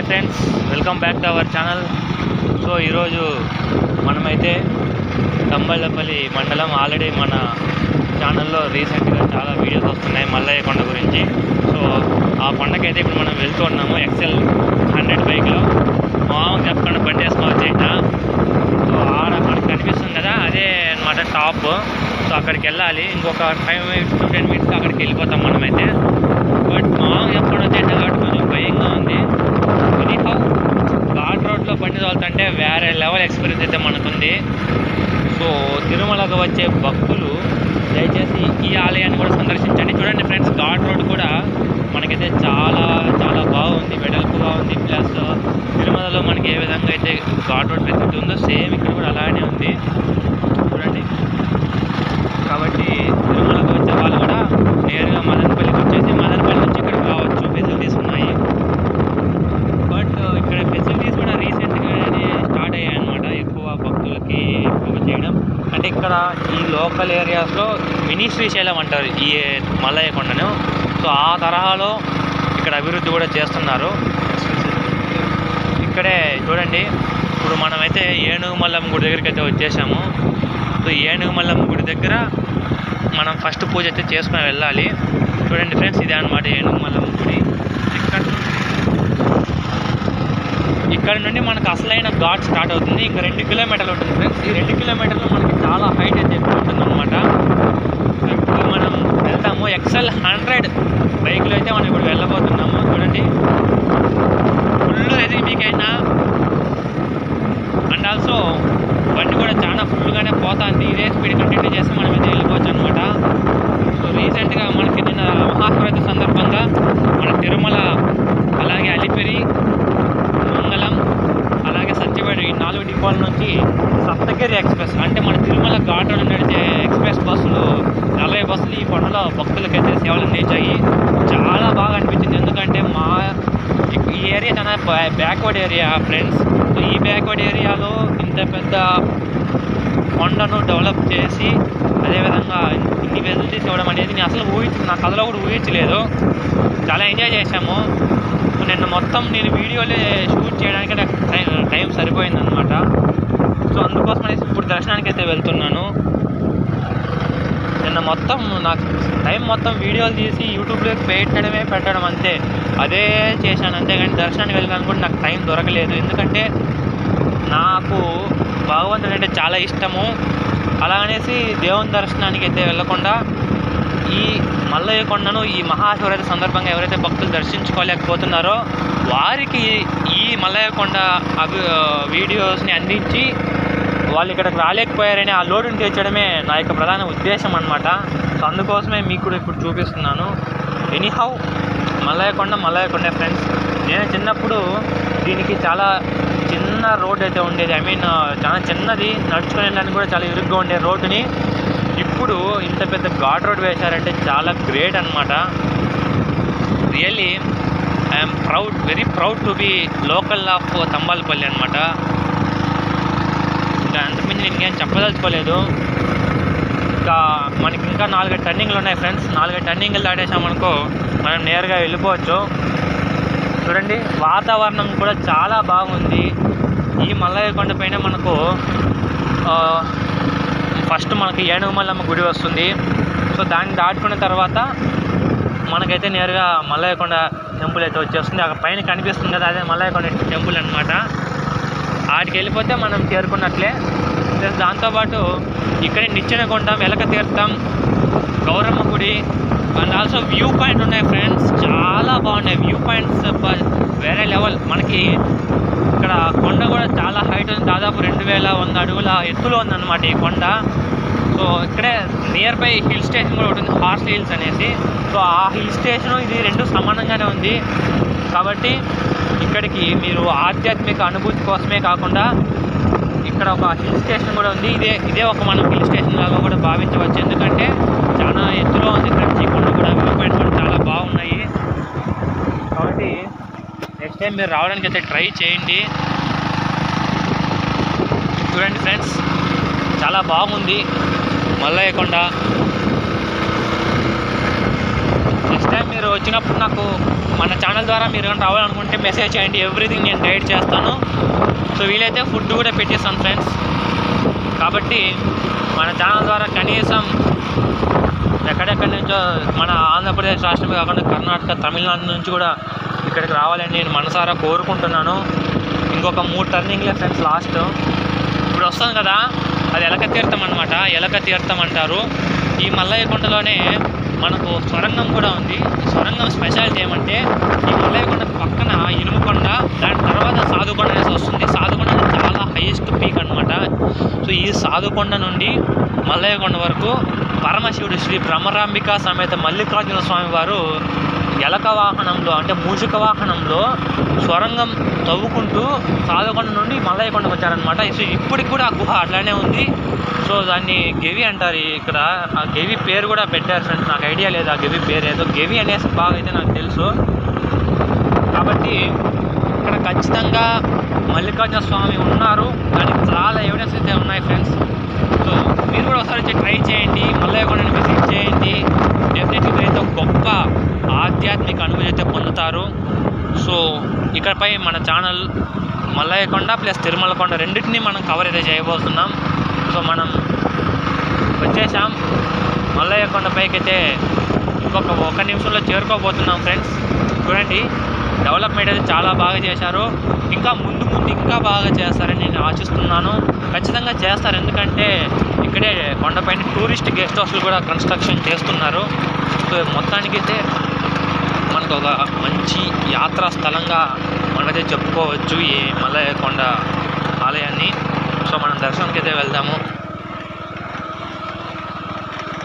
Hi friends welcome back to our channel. So ఈరోజు మనమైతే తంబళ్ళపల్లి మండలం ఆల్రెడీ మన ఛానల్లో రీసెంట్గా చాలా వీడియోస్ వస్తున్నాయి మల్లయ్య కొండ గురించి. సో ఆ కొండకైతే ఇప్పుడు మనం వెళ్తూ ఉన్నాము ఎక్సెల్ హండ్రెడ్ బైక్లో. మామ చెప్పకుండా బండి వేసుకోవచ్చు ఇంకా సో ఆడ మనకు కనిపిస్తుంది కదా అదే అనమాట టాప్. సో అక్కడికి వెళ్ళాలి. ఇంకొక five minutes to ten minutes అక్కడికి వెళ్ళిపోతాం మనమైతే బట్ మామ చెప్పడం వచ్చేసి కాబట్టి కొంచెం భయంగా ఉంది ఎనీహౌ ఘాట్ రోడ్లో అంటే వేరే లెవెల్ ఎక్స్పీరియన్స్ అయితే మనకుంది. సో తిరుమలకు వచ్చే భక్తులు దయచేసి ఈ ఆలయాన్ని కూడా సందర్శించండి. చూడండి ఫ్రెండ్స్ ఘాట్ రోడ్ కూడా మనకైతే చాలా చాలా బాగుంది. వెడల్పుగా ఉంది. ప్లస్ తిరుమలలో మనకి ఏ విధంగా అయితే ఘాట్ రోడ్ ఫెసిలిటీ ఉందో సేమ్ ఇక్కడ కూడా అలానే ఉంది చూడండి కాబట్టి తిరుమలకు వచ్చే వాళ్ళు కూడా నేరుగా మదనపల్లికి వచ్చేసి మదనపల్లి నుంచి ఇక్కడికి రావచ్చు ఫెసిలిటీస్ ఉన్నాయి బట్ ఇక్కడ ఫెసిలిటీస్ కూడా రీసెంట్గానే స్టార్ట్ అయ్యాయి అనమాట ఎక్కువ భక్తులకి ఎక్కువ చేయడం. అంటే ఇక్కడ ఈ లోకల్ ఏరియాస్లో మినీ శ్రీశైలం అంటారు ఈ మల్లయ్య కొండను. సో ఆ తరహాలో ఇక్కడ అభివృద్ధి కూడా చేస్తున్నారు. ఇక్కడే చూడండి. ఇప్పుడు మనమైతే ఏనుగుమల్లమ్మ గుడి దగ్గరికి అయితే వచ్చేసాము. సో ఏనుగు గుడి దగ్గర మనం ఫస్ట్ పూజ అయితే చేసుకుని వెళ్ళాలి. చూడండి ఫ్రెండ్స్ ఇదే అనమాట ఏనుగుమల్లమ్మ గుడి. ఇక్కడ ఇక్కడ నుండి మనకు అసలైన ఘాట్ స్టార్ట్ అవుతుంది. ఇంకా రెండు కిలోమీటర్లు ఉంటుంది ఫ్రెండ్స్. ఈ రెండు కిలోమీటర్లు మనకి చాలా హైట్ అయితే ఎక్కువ ఉంటుంది అనమాట ఇప్పుడు మనం వెళ్తాము. ఎక్సెల్ హండ్రెడ్ బైక్లో అయితే మనం ఇప్పుడు వెళ్ళబోతున్నాము చూడండి ఫుల్ ఇది మీకైనా అండ్ ఆల్సో బండి కూడా చాలా ఫుల్గానే పోతుంది ఇదే స్పీడ్ కంటిన్యూ చేస్తే మనం అయితే వెళ్ళిపోవచ్చు అనమాట సో రీసెంట్గా మనకి నిన్న మహాశివరాత్రి సందర్భంగా మన తిరుమల అలాగే అలిపిరి మంగళం అలాగే సత్యవేడు ఈ నాలుగు డిపోల నుంచి సప్తగిరి ఎక్స్ప్రెస్ అంటే మన తిరుమల ఘాట్ రోడ్ నడిచే ఎక్స్ప్రెస్ బస్సులు నలభై బస్సులు ఈ కొండలో భక్తులకైతే సేవలు అందించాయి చాలా బాగా అనిపించింది ఎందుకంటే మా ఈ- ఈ ఏరియా చాలా బ్యాక్వర్డ్ ఏరియా ఫ్రెండ్స్. సో ఈ బ్యాక్వర్డ్ ఏరియాలో ఇంత పెద్ద కొండను డెవలప్ చేసి అదేవిధంగా ఇన్ని ఫెసిలిటీస్ ఇవ్వడం అనేది నేను అసలు ఊహించు నా కథలో కూడా ఊహించలేదు. చాలా ఎంజాయ్ చేశాము. నిన్న మొత్తం నేను వీడియోలే షూట్ చేయడానికి నాకు టైం టైం సరిపోయిందనమాట సో అందుకోసం అనేసి ఇప్పుడు దర్శనానికి అయితే వెళ్తున్నాను. నిన్న మొత్తం నాకు టైం మొత్తం వీడియోలు తీసి యూట్యూబ్లోకి పెట్టడమే పెట్టడం అంతే. అదే చేశాను అంతేగాని దర్శనానికి వెళ్ళడానికి కూడా నాకు టైం దొరకలేదు. ఎందుకంటే నాకు భగవంతుడు అంటే చాలా ఇష్టము. అలాగనేసి దేవుని దర్శనానికి అయితే వెళ్ళకుండా ఈ మల్లయ్య కొండను ఈ మహాశివరాత్రి సందర్భంగా ఎవరైతే భక్తులు దర్శించుకోలేకపోతున్నారో వారికి ఈ మల్లయ్య కొండ అభి వీడియోస్ని అందించి వాళ్ళు ఇక్కడికి రాలేకపోయారని ఆ లోటుని తీర్చడమే నా యొక్క ప్రధాన ఉద్దేశం అనమాట సో అందుకోసమే మీకు కూడా ఇప్పుడు చూపిస్తున్నాను. ఎనీహౌ మలయకొండ మలయకొండ ఫ్రెండ్స్ నేను చిన్నప్పుడు దీనికి చాలా చిన్న రోడ్ అయితే ఉండేది. ఐ మీన్ చాలా చిన్నది నడుచుకుని వెళ్ళడానికి కూడా చాలా ఇరుగ్గా ఉండే రోడ్డుని ఇప్పుడు ఇంత పెద్ద ఘాట్ రోడ్ వేశారంటే చాలా గ్రేట్ అనమాట really I'm proud very proud to be local of Thambalapalli అనమాట ఇంకా అంతకుమించి నేను ఇంకేం చెప్పదలుచుకోలేదు. ఇంకా మనకి ఇంకా నాలుగైదు టర్నింగ్లు ఉన్నాయి ఫ్రెండ్స్. నాలుగైదు టర్నింగ్లు దాటేసామనుకో మనం నేరుగా వెళ్ళిపోవచ్చు. చూడండి వాతావరణం కూడా చాలా బాగుంది. ఈ మల్లయ్య కొండ పైన మనకు ఫస్ట్ మనకి ఏనుగుమల్లమ్మ గుడి వస్తుంది. సో దాన్ని దాటుకున్న తర్వాత మనకైతే నేరుగా మల్లయ్యకొండ టెంపుల్ అయితే వచ్చేస్తుంది. అక్కడ పైన కనిపిస్తుంది కదా అదే మల్లయ్యకొండ టెంపుల్ అనమాట ఆడికి వెళ్ళిపోతే మనం చేరుకున్నట్లే. ప్లస్ దాంతోపాటు ఇక్కడే నిచ్చెన కొంటాం వెలక తీర్థం గౌరమ్మ గుడి అండ్ ఆల్సో వ్యూ పాయింట్ ఉన్నాయి ఫ్రెండ్స్ చాలా బాగున్నాయి. వ్యూ పాయింట్స్ వేరే లెవెల్ మనకి ఇక్కడ కొండ కూడా చాలా హైట్ ఉంది. దాదాపు రెండు వేల వంద అడుగుల ఎత్తులో ఉందన్నమాట ఈ కొండ. సో ఇక్కడే నియర్ బై హిల్ స్టేషన్ కూడా ఒకటి ఉంది. హార్స్ హిల్స్ అనేసి. సో ఆ హిల్ స్టేషన్ ఇది రెండు సమానంగానే ఉంది. కాబట్టి ఇక్కడికి మీరు ఆధ్యాత్మిక అనుభూతి కోసమే కాకుండా ఇక్కడ ఒక హిల్ స్టేషన్ కూడా ఉంది. ఇదే ఇదే ఒక మనం హిల్ స్టేషన్ లాగా కూడా భావించవచ్చు. ఎందుకంటే చాలా ఎత్తులో ఉంది. ఫ్రెండ్స్ ఈ కొండ కూడా వ్యూ పాయింట్స్ కూడా చాలా బాగున్నాయి. కాబట్టి నెక్స్ట్ టైం మీరు రావడానికి అయితే ట్రై చేయండి. చూడండి ఫ్రెండ్స్ చాలా బాగుంది. మల్లయ్య కొండ నెక్స్ట్ టైం మీరు వచ్చినప్పుడు నాకు మన ఛానల్ ద్వారా మీరు ఏమైనా రావాలనుకుంటే మెసేజ్ చేయండి. ఎవ్రీథింగ్ నేను గైడ్ చేస్తాను. సో వీలైతే ఫుడ్ కూడా పెట్టేస్తాను ఫ్రెండ్స్ కాబట్టి మన ఛానల్ ద్వారా కనీసం ఎక్కడెక్కడి నుంచో మన ఆంధ్రప్రదేశ్ రాష్ట్రమే కాకుండా కర్ణాటక తమిళనాడు నుంచి కూడా ఇక్కడికి రావాలని నేను మనసారా కోరుకుంటున్నాను. ఇంకొక మూడు టర్నింగ్లే ఫ్రెండ్స్ లాస్ట్ ఇప్పుడు వస్తాను కదా అది ఎలక తీర్థం అనమాట ఎలక తీర్థం అంటారు. ఈ మల్లయ్య కొండలోనే మనకు సొరంగం కూడా ఉంది. సొరంగం స్పెషాలిటీ ఏమంటే ఈ మల్లయ్యకొండ పక్కన ఇనుముకొండ దాని తర్వాత సాధుకొండ అనేసి వస్తుంది. సాధుకొండ అనేది చాలా హైయెస్ట్ పీక్ అనమాట సో ఈ సాధుకొండ నుండి మల్లయ్యకొండ వరకు పరమశివుడు శ్రీ భ్రమరాంబిక సమేత మల్లికార్జున స్వామి వారు ఎలక వాహనంలో అంటే మూషిక వాహనంలో సొరంగం తవ్వుకుంటూ సాధుకొండ నుండి మల్లయ్య వచ్చారనమాట సో ఇప్పటికి కూడా ఆ గుహ అట్లానే ఉంది. సో దాన్ని గెవి అంటారు ఇక్కడ. ఆ గెవి పేరు కూడా పెట్టారు ఫ్రెండ్స్. నాకు ఐడియా లేదు ఆ గెవి పేరు ఏదో. గెవి అనేసి బాగా అయితే నాకు తెలుసు. కాబట్టి ఇక్కడ ఖచ్చితంగా మల్లికార్జున స్వామి ఉన్నారు. దానికి చాలా ఎవిడెన్స్ అయితే ఉన్నాయి ఫ్రెండ్స్. సో మీరు కూడా ఒకసారి వచ్చి ట్రై చేయండి. మల్లయ్య కొండని విజిట్ చేయండి డెఫినెట్లీ మీరైతే గొప్ప ఆధ్యాత్మిక అనుభూతి అయితే పొందుతారు. సో ఇకపై మన ఛానల్ మల్లయ్యకొండ ప్లస్ తిరుమల కొండ రెండింటినీ మనం కవర్ అయితే చేయబోతున్నాం. సో మనం వచ్చేసాం మల్లయ్యకొండ పైకైతే పైకి అయితే ఇంకొక ఒక నిమిషంలో చేరుకోబోతున్నాం ఫ్రెండ్స్ చూడండి డెవలప్మెంట్ అయితే చాలా బాగా చేశారు. ఇంకా ముందు ముందు ఇంకా బాగా చేస్తారని నేను ఆశిస్తున్నాను. ఖచ్చితంగా చేస్తారు. ఎందుకంటే ఇక్కడే కొండపైన టూరిస్ట్ గెస్ట్ హౌస్లు కూడా కన్స్ట్రక్షన్ చేస్తున్నారు. సో మొత్తానికైతే మనకు ఒక మంచి యాత్రా స్థలంగా మనకైతే చెప్పుకోవచ్చు ఈ మల్లయ్య కొండ ఆలయాన్ని. సో మనం దర్శనానికి అయితే వెళ్దాము